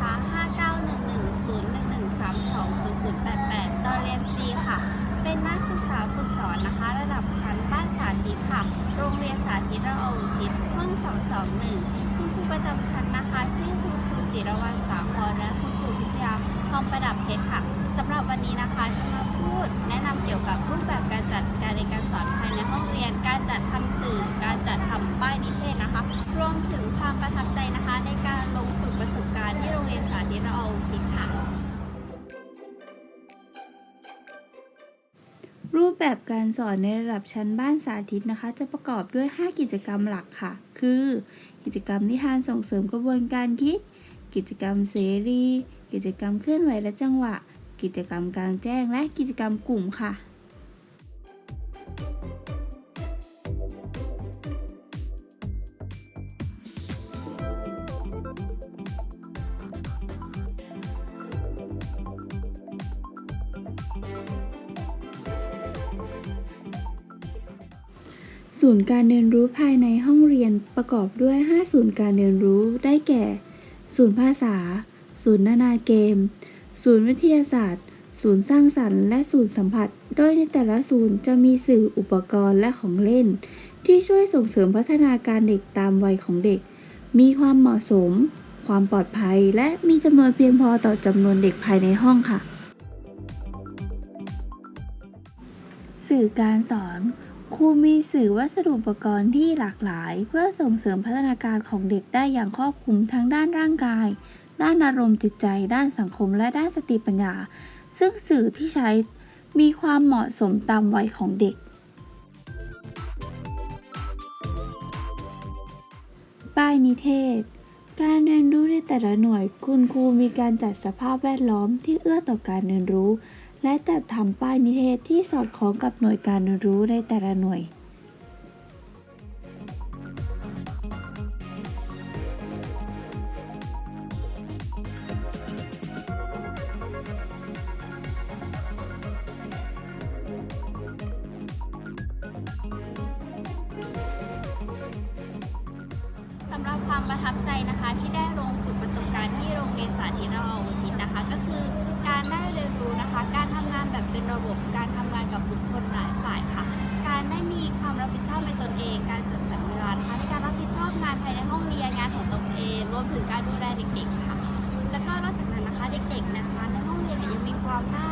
คะ 591101320088 ตอนเรียน C ค่ะ เป็นนักศึกษาฝึกสอนนะคะ ระดับชั้นบ้านสาธิตค่ะ โรงเรียนสาธิตระอุทิศห้อง 221 คุณครูประจำชั้นนะคะ ชื่อคุณครูจิรวรรณสาครและคุณครูพิชยาทองประดับเพชรค่ะสำหรับวันนี้นะคะจะมาพูดแนะนำเกี่ยวกับผู้ รูปแบบการสอนในระดับชั้นบ้านสาธิตนะคะ จะประกอบด้วย 5 กิจกรรมหลักค่ะ คือ กิจกรรมนิทานส่งเสริมกระบวนการคิด กิจกรรมเสรี กิจกรรมเคลื่อนไหวและจังหวะ กิจกรรมกลางแจ้ง และกิจกรรมกลุ่มค่ะ ศูนย์การเรียนรู้ภายในห้องเรียนประกอบด้วย 5 ศูนย์การเรียนรู้ได้แก่ ศูนย์ภาษา ศูนย์นานาเกม ศูนย์วิทยาศาสตร์ ศูนย์สร้างสรรค์และศูนย์สัมผัส โดยในแต่ละศูนย์จะมีสื่ออุปกรณ์และของเล่น ที่ช่วยส่งเสริมพัฒนาการเด็กตามวัยของเด็ก มีความเหมาะสม ความปลอดภัย และมีจำนวนเพียงพอต่อจำนวนเด็กภายในห้องค่ะ สื่อการสอน ครูมีสื่อวัสดุอุปกรณ์ที่หลากหลาย เพื่อส่งเสริมพัฒนาการของเด็กได้อย่างครอบคลุมทั้งด้านร่างกาย ด้านอารมณ์จิตใจ ด้านสังคม และด้านสติปัญญา ซึ่งสื่อที่ใช้มีความเหมาะสมตามวัยของเด็ก ป้ายนิเทศ การเรียนรู้ในแต่ละหน่วย คุณครูมีการจัดสภาพแวดล้อมที่เอื้อต่อการเรียนรู้ และจัดทำป้ายนิเทศที่สอดคล้องกับหน่วยการเรียนรู้ในแต่ละหน่วย สำหรับความประทับใจนะคะที่ได้ลงฝึกประสบการณ์ที่โรงเรียนสาธิตเราอุทิศนะคะ ก็คือ นะคะ การทำงานแบบเป็นระบบ การทำงานกับบุคคลหลายฝ่ายค่ะ การได้มีความรับผิดชอบในตนเอง การจัดสรรเวลานะคะในการรับผิดชอบงานภายในห้องเรียนงานของตนเอง รวมถึงการดูแลเด็กๆค่ะ แล้วก็นอกจากนั้นนะคะเด็กๆนะคะในห้องเรียนเนี่ยยังมีความน่า